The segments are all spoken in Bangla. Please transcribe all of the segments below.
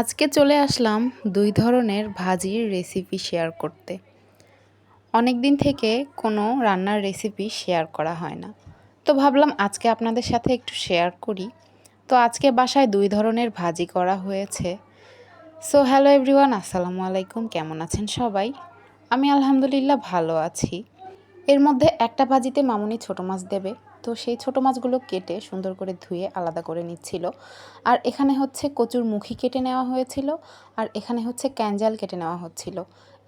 আজকে চলে আসলাম দুই ধরনের ভাজির রেসিপি শেয়ার করতে। অনেক দিন থেকে কোনো রান্নার রেসিপি শেয়ার করা হয় না। তো ভাবলাম আজকে আপনাদের সাথে একটু শেয়ার করি। তো আজকে বাসায় দুই ধরনের ভাজি করা হয়েছে। সো হ্যালো এভরিওয়ান, আসসালামু আলাইকুম, কেমন আছেন সবাই? আমি আলহামদুলিল্লাহ ভালো আছি। এর মধ্যে একটা ভাজিতে মামুনি ছোটো মাছ দেবে। তো সেই ছোট মাছগুলো কেটে সুন্দর করে ধুয়ে আলাদা করে নিচ্ছিল। আর এখানে হচ্ছে কচুর মুখি কেটে নেওয়া হয়েছিল আর এখানে হচ্ছে ক্যাঞ্জাল কেটে নেওয়া হচ্ছিল।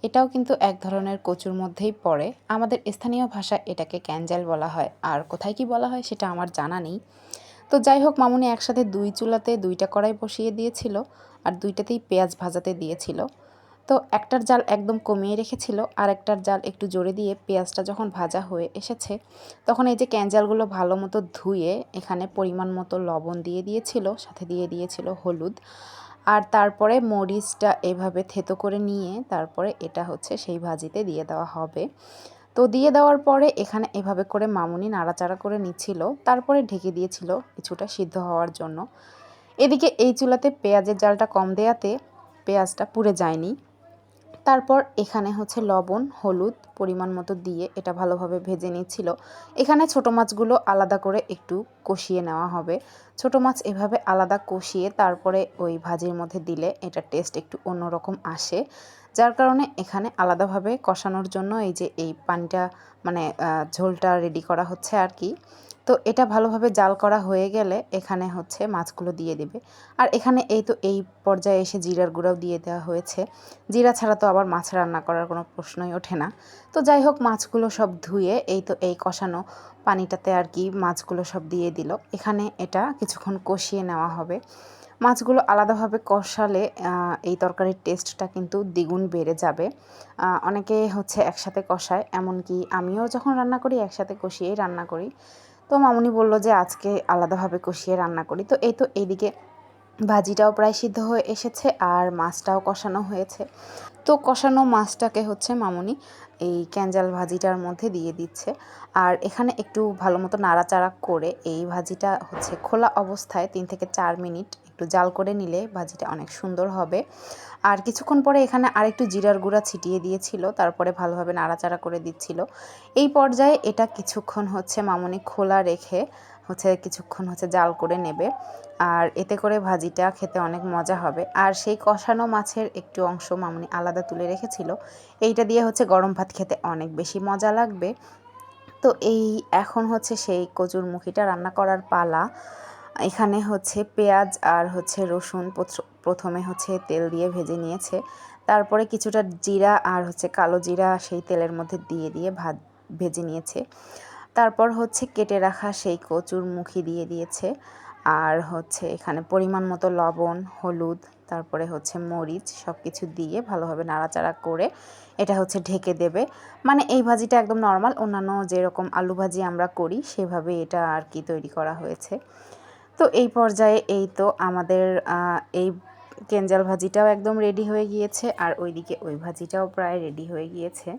এটাও কিন্তু এক ধরনের কচুর মধ্যেই পড়ে। আমাদের স্থানীয় ভাষা এটাকে ক্যাঞ্জাল বলা হয়। আর কোথায় কি বলা হয় সেটা আমার জানা নেই। তো যাই হোক, মামুনি একসাথে দুই চুলাতে দুইটা কড়াই বসিয়ে দিয়েছিল আর দুইটাতেই পেঁয়াজ ভাজাতে দিয়েছিল। তো একটার জাল একদম কমিয়ে রেখেছিল, আর একটার জাল একটু জোরে দিয়ে পেঁয়াজটা যখন ভাজা হয়ে এসেছে, তখন এই যে ক্যাঞ্জালগুলো ভালো মতো ধুয়ে এখানে পরিমাণ মতো লবণ দিয়ে দিয়েছিল, সাথে দিয়ে দিয়েছিল হলুদ। আর তারপরে মরিচটা এভাবে থেতো করে নিয়ে তারপরে এটা হচ্ছে সেই ভাজিতে দিয়ে দেওয়া হবে। তো দিয়ে দেওয়ার পরে এখানে এভাবে করে মামুনি নাড়াচাড়া করে নিচ্ছিল, তারপরে ঢেকে দিয়েছিল কিছুটা সিদ্ধ হওয়ার জন্য। এদিকে এই চুলাতে পেঁয়াজের জালটা কম দেয়াতে পেঁয়াজটা পুড়ে যায়নি। তারপর এখানে হচ্ছে লবণ, হলুদ পরিমাণ মতো দিয়ে এটা ভালোভাবে ভেজে নিচ্ছিল। এখানে ছোট মাছগুলো আলাদা করে একটু কষিয়ে নেওয়া হবে। ছোট মাছ এভাবে আলাদা কষিয়ে তারপরে ওই ভাজির মধ্যে দিলে এটা টেস্ট একটু অন্যরকম আসে। যার কারণে এখানে আলাদাভাবে কষানোর জন্য এই যে এই পানিটা মানে ঝোলটা রেডি করা হচ্ছে আর কি। তো এটা ভালোভাবে জাল করা হয়ে গেলে এখানে হচ্ছে মাছগুলো দিয়ে দেবে। আর এখানে এই তো এই পর্যায়ে এসে জিরার গুঁড়াও দিয়ে দেওয়া হয়েছে। জিরা ছাড়া তো আবার মাছ রান্না করার কোনো প্রশ্নই ওঠে না। তো যাই হোক, মাছগুলো সব ধুয়ে এই তো এই কষানো পানিটাতে আর কি মাছগুলো সব দিয়ে দিল। এখানে এটা কিছুক্ষণ কষিয়ে নেওয়া হবে। মাছগুলো আলাদাভাবে কষালে এই তরকারির টেস্টটা কিন্তু দ্বিগুণ বেড়ে যাবে। অনেকে হচ্ছে একসাথে কষায়, এমনকি আমিও যখন রান্না করি, একসাথে কষিয়েই রান্না করি। তো মামুনি বলল যে, আজকে আলাদাভাবে কষিয়ে রান্না করি। তো এই তো এইদিকে ভাজিটাও প্রায় সিদ্ধ হয়ে এসেছে, আর মাছটাও কষানো হয়েছে। তো কষানো মাছটাকে হচ্ছে মামুনি এই ক্যাঞ্জাল ভাজিটার মধ্যে দিয়ে দিচ্ছে। আর এখানে একটু ভালো মতো নাড়াচাড়া করে এই ভাজিটা হচ্ছে খোলা অবস্থায় তিন থেকে চার মিনিট একটু জাল করে নিলে ভাজিটা অনেক সুন্দর হবে। আর কিছুক্ষণ পরে এখানে আরেকটু জিরার গুঁড়া ছিটিয়ে দিয়েছিল, তারপরে ভালোভাবে নাড়াচাড়া করে দিচ্ছিল। এই পর্যায়ে এটা কিছুক্ষণ হচ্ছে মামনি খোলা রেখে হচ্ছে কিছুক্ষণ হচ্ছে জাল করে নেবে। আর এতে করে ভাজিটা খেতে অনেক মজা হবে। আর সেই কষানো মাছের একটু অংশ মামুনি আলাদা তুলে রেখেছিল। এইটা দিয়ে হচ্ছে গরম ভাত খেতে অনেক বেশি মজা লাগবে। তো এই এখন হচ্ছে সেই কচুর মুখিটা রান্না করার পালা। এখানে হচ্ছে পেঁয়াজ আর হচ্ছে রসুন প্রথমে হচ্ছে তেল দিয়ে ভেজে নিয়েছে। তারপরে কিছুটা জিরা আর হচ্ছে কালো জিরা সেই তেলের মধ্যে দিয়ে দিয়ে ভাত ভেজে নিয়েছে। তারপর হচ্ছে কেটে রাখা সেই কচুর মুখি দিয়ে দিয়েছে। আর হচ্ছে এখানে পরিমাণ মতো লবণ, হলুদ, তারপরে হচ্ছে মরিচ সব কিছু দিয়ে ভালোভাবে নাড়াচাড়া করে এটা হচ্ছে ঢেকে দেবে। মানে এই ভাজিটা একদম নর্মাল, অন্যান্য যেরকম আলু ভাজি আমরা করি, সেভাবে এটা আর কি তৈরি করা হয়েছে। তো এই পর্যায়ে এই তো আমাদের এই কেঞ্জাল ভাজিটাও একদম রেডি হয়ে গিয়েছে আর ওইদিকে ওই ভাজিটাও প্রায় রেডি হয়ে গিয়েছে।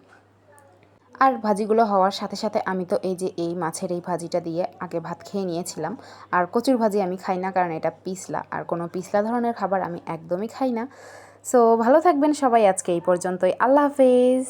আর ভাজিগুলো হওয়ার সাথে সাথে আমি তো এই যে এই মাছের এই ভাজিটা দিয়ে আগে ভাত খেয়ে নিয়েছিলাম। আর কচুর ভাজি আমি খাই না কারণ এটা পিসলা আর কোনো পিসলা ধরনের খাবার আমি একদমই খাই না। সো ভালো থাকবেন সবাই আজকে এই পর্যন্তই। আল্লাহ হাফেজ।